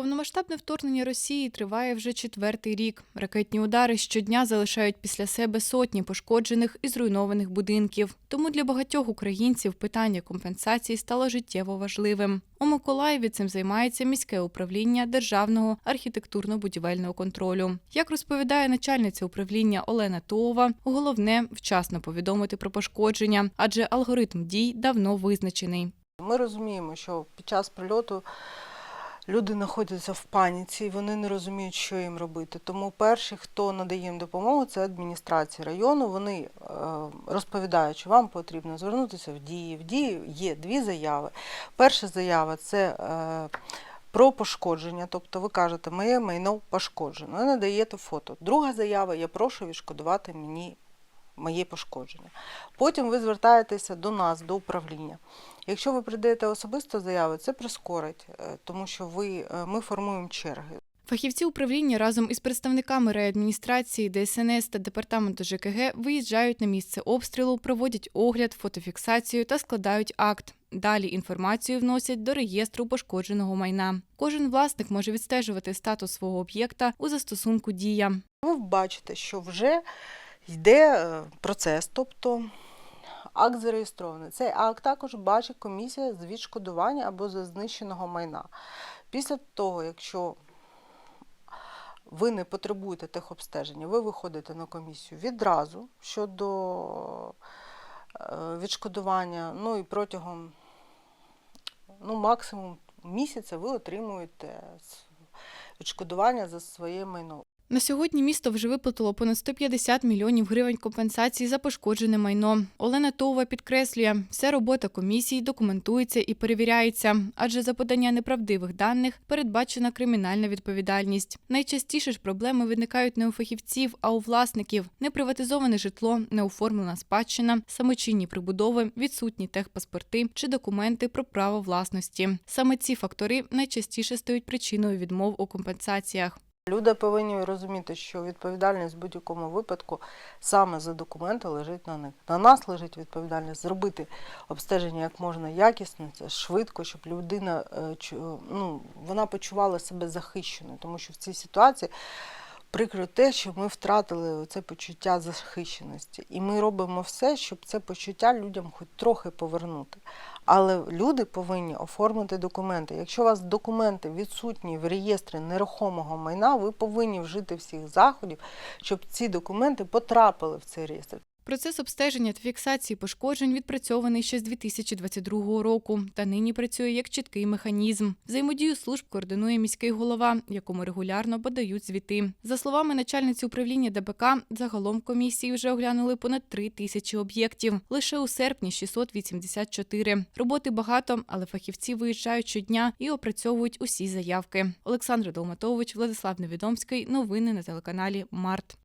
Повномасштабне вторгнення Росії триває вже четвертий рік. Ракетні удари щодня залишають після себе сотні пошкоджених і зруйнованих будинків. Тому для багатьох українців питання компенсації стало життєво важливим. У Миколаєві цим займається міське управління державного архітектурно-будівельного контролю. Як розповідає начальниця управління Олена Туова, головне вчасно повідомити про пошкодження, адже алгоритм дій давно визначений. Ми розуміємо, що під час прильоту люди знаходяться в паніці, і вони не розуміють, що їм робити. Тому перші, хто надає їм допомогу, це адміністрація району. Вони е, розповідають, що вам потрібно звернутися в дії. В дії є дві заяви. Перша заява це. е, Про пошкодження, тобто ви кажете, моє майно пошкоджено, надаєте фото. Друга заява, я прошу відшкодувати мені моє пошкодження. Потім ви звертаєтеся до нас, до управління. Якщо ви придаєте особисто заяву, це прискорить, е, тому що ви, е, ми формуємо черги. Фахівці управління разом із представниками райадміністрації, ДСНС та департаменту ЖКГ виїжджають на місце обстрілу, проводять огляд, фотофіксацію та складають акт. Далі інформацію вносять до реєстру пошкодженого майна. Кожен власник може відстежувати статус свого об'єкта у застосунку Дія. Ви бачите, що вже йде е, процес, тобто акт зареєстрований. Цей акт також бачить комісія з відшкодування або за знищеного майна. Після того, якщо ви не потребуєте техобстеження, ви виходите на комісію відразу щодо е, відшкодування, ну і протягом ну, максимум місяця ви отримуєте відшкодування за своє майно. На сьогодні місто вже виплатило понад 150 мільйонів гривень компенсації за пошкоджене майно. Олена Товова підкреслює, вся робота комісії документується і перевіряється, адже за подання неправдивих даних передбачена кримінальна відповідальність. Найчастіше ж проблеми виникають не у фахівців, а у власників: неприватизоване житло, неоформлена спадщина, самочинні прибудови, відсутні техпаспорти чи документи про право власності. Саме ці фактори найчастіше стають причиною відмов у компенсаціях. Люди повинні розуміти, що відповідальність в будь-якому випадку саме за документи лежить на них. На нас лежить відповідальність зробити обстеження як можна якісно, швидко, щоб людина е, ну, вона почувала себе захищеною, тому що в цій ситуації. Прикро те, що ми втратили це почуття захищеності, і ми робимо все, щоб це почуття людям хоч трохи повернути. Але люди повинні оформити документи. Якщо у вас документи відсутні в реєстрі нерухомого майна, ви повинні вжити всіх заходів, щоб ці документи потрапили в цей реєстр. Процес обстеження та фіксації пошкоджень відпрацьований ще з 2022 року та нині працює як чіткий механізм. Взаємодію служб координує міський голова, якому регулярно подають звіти. За словами начальниці управління ДБК, загалом комісії вже оглянули понад 3 тисячі об'єктів. Лише у серпні 684. Роботи багато, але фахівці виїжджають щодня і опрацьовують усі заявки. Олександр Долматович, Владислав Невідомський. Новини на телеканалі Март.